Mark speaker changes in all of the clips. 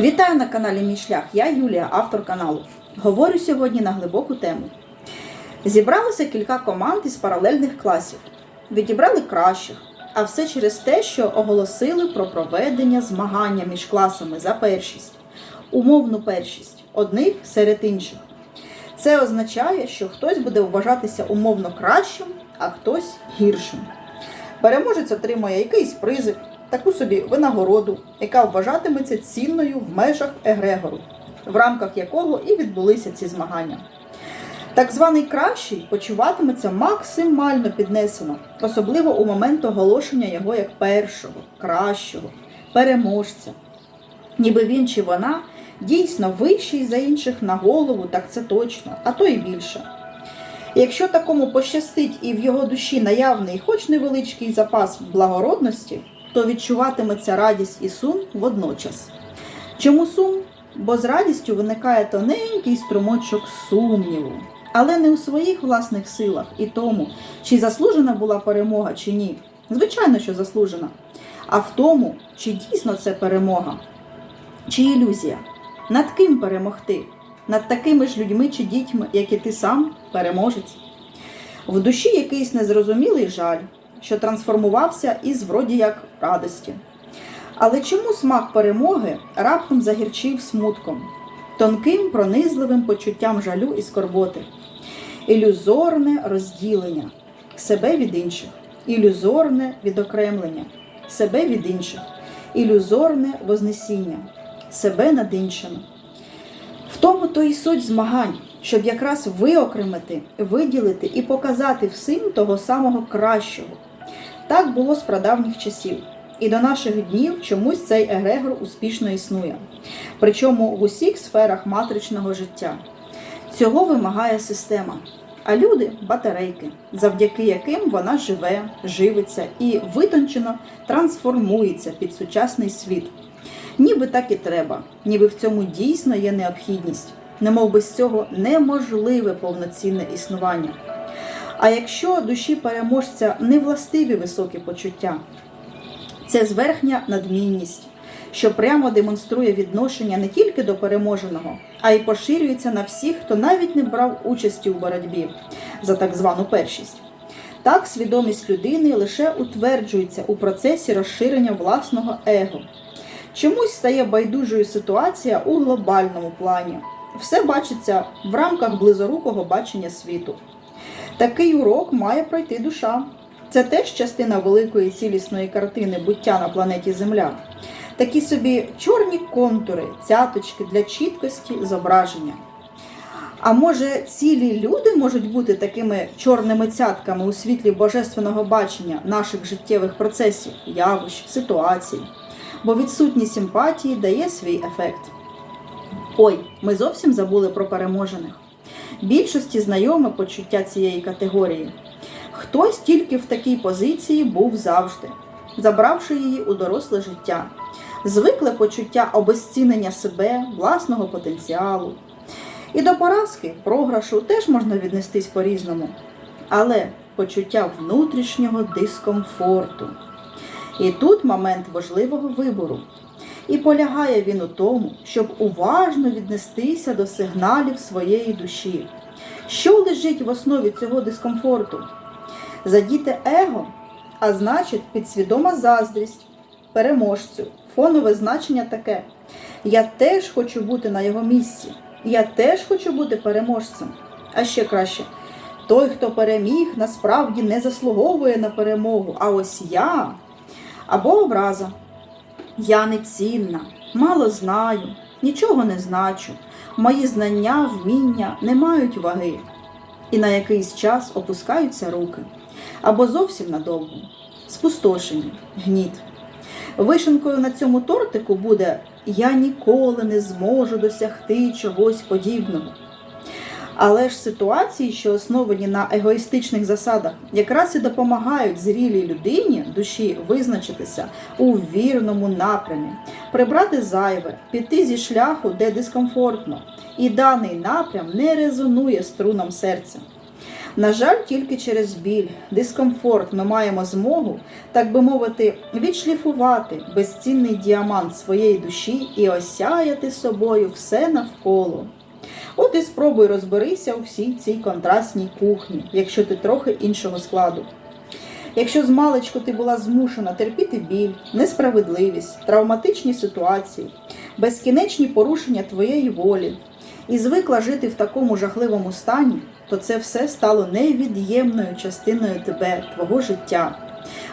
Speaker 1: Вітаю на каналі Мій шлях. Я Юлія, автор каналу. Говорю сьогодні на глибоку тему. Зібралося кілька команд із паралельних класів. Відібрали кращих, а все через те, що оголосили про проведення змагання між класами за першість, умовну першість одних серед інших. Це означає, що хтось буде вважатися умовно кращим, а хтось гіршим. Переможець отримує якийсь призик, таку собі винагороду, яка вважатиметься цінною в межах егрегору, в рамках якого і відбулися ці змагання. Так званий кращий почуватиметься максимально піднесено, особливо у момент оголошення його як першого, кращого, переможця. Ніби він чи вона дійсно вищий за інших на голову, так це точно, а то і більше. Якщо такому пощастить і в його душі наявний, хоч невеличкий запас благородності, то відчуватиметься радість і сум водночас. Чому сум? Бо з радістю виникає тоненький струмочок сумніву, але не у своїх власних силах і тому, чи заслужена була перемога, чи ні. Звичайно, що заслужена. А в тому, чи дійсно це перемога, чи ілюзія. Над ким перемогти? Над такими ж людьми чи дітьми, як і ти сам, переможець. В душі якийсь незрозумілий жаль, що трансформувався із вроді як радості. Але чому смак перемоги раптом загірчив смутком, тонким, пронизливим почуттям жалю і скорботи, ілюзорне розділення себе від інших, ілюзорне відокремлення, себе від інших, ілюзорне вознесіння, себе над іншими. В тому то і суть змагань, щоб якраз виокремити, виділити і показати всім того самого кращого. Так було з прадавніх часів. І до наших днів чомусь цей егрегор успішно існує, причому в усіх сферах матричного життя. Цього вимагає система. А люди батарейки, завдяки яким вона живе, живиться і витончено трансформується під сучасний світ. Ніби так і треба, ніби в цьому дійсно є необхідність, немов без цього неможливе повноцінне існування. А якщо душі переможця не властиві високі почуття, це зверхня надмінність, що прямо демонструє відношення не тільки до переможеного, а й поширюється на всіх, хто навіть не брав участі у боротьбі за так звану першість. Так, свідомість людини лише утверджується у процесі розширення власного его. Чомусь стає байдужою ситуація у глобальному плані. Все бачиться в рамках близорукого бачення світу. Такий урок має пройти душа. Це теж частина великої цілісної картини буття на планеті Земля. Такі собі чорні контури, цяточки для чіткості зображення. А може, цілі люди можуть бути такими чорними цятками у світлі божественного бачення наших життєвих процесів, явищ, ситуацій, бо відсутність симпатії дає свій ефект. Ой, ми зовсім забули про переможених. Більшості знайоме почуття цієї категорії. Хтось тільки в такій позиції був завжди, забравши її у доросле життя, звикле почуття обезцінення себе, власного потенціалу. І до поразки, програшу теж можна віднестись по-різному, але почуття внутрішнього дискомфорту. І тут момент важливого вибору. І полягає він у тому, щоб уважно віднестися до сигналів своєї душі. Що лежить в основі цього дискомфорту? Задіти его, а значить, підсвідома заздрість, переможцю, фонове значення таке. Я теж хочу бути на його місці. Я теж хочу бути переможцем. А ще краще, той, хто переміг, насправді не заслуговує на перемогу. А ось я або образа. Я не цінна, мало знаю, нічого не значу. Мої знання, вміння не мають ваги. І на якийсь час опускаються руки. Або зовсім надовго. Спустошені, гніт. Вишенкою на цьому тортику буде Я ніколи не зможу досягти чогось подібного. Але ж ситуації, що основані на егоїстичних засадах, якраз і допомагають зрілій людині душі визначитися у вірному напрямі, прибрати зайве, піти зі шляху, де дискомфортно, і даний напрям не резонує струнам серця. На жаль, тільки через біль, дискомфорт ми маємо змогу, так би мовити, відшліфувати безцінний діамант своєї душі і осяяти собою все навколо. От і спробуй розберися у всій цій контрастній кухні, якщо ти трохи іншого складу. Якщо з маличку ти була змушена терпіти біль, несправедливість, травматичні ситуації, безкінечні порушення твоєї волі і звикла жити в такому жахливому стані, то це все стало невід'ємною частиною тебе, твого життя.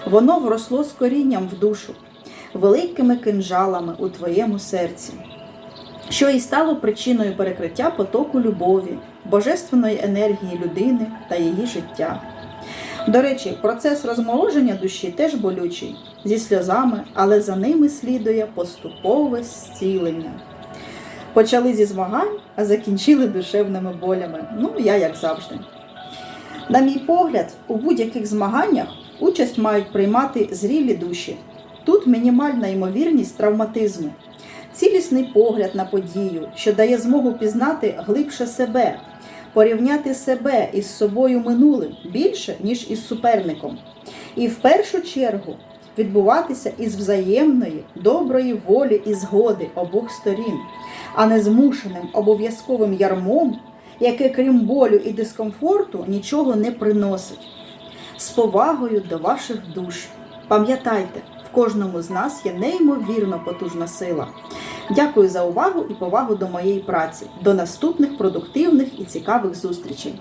Speaker 1: Воно вросло з корінням в душу, великими кинжалами у твоєму серці, що і стало причиною перекриття потоку любові, божественної енергії людини та її життя. До речі, процес розмороження душі теж болючий, зі сльозами, але за ними слідує поступове зцілення. Почали зі змагань, а закінчили душевними болями. Ну, я як завжди. На мій погляд, у будь-яких змаганнях участь мають приймати зрілі душі. Тут мінімальна ймовірність травматизму, цілісний погляд на подію, що дає змогу пізнати глибше себе, порівняти себе із собою минулим більше, ніж із суперником. І в першу чергу відбуватися із взаємної, доброї волі і згоди обох сторін, а не змушеним обов'язковим ярмом, яке, крім болю і дискомфорту, нічого не приносить. З повагою до ваших душ. Пам'ятайте, в кожному з нас є неймовірно потужна сила. Дякую за увагу і повагу до моєї праці. До наступних продуктивних і цікавих зустрічей.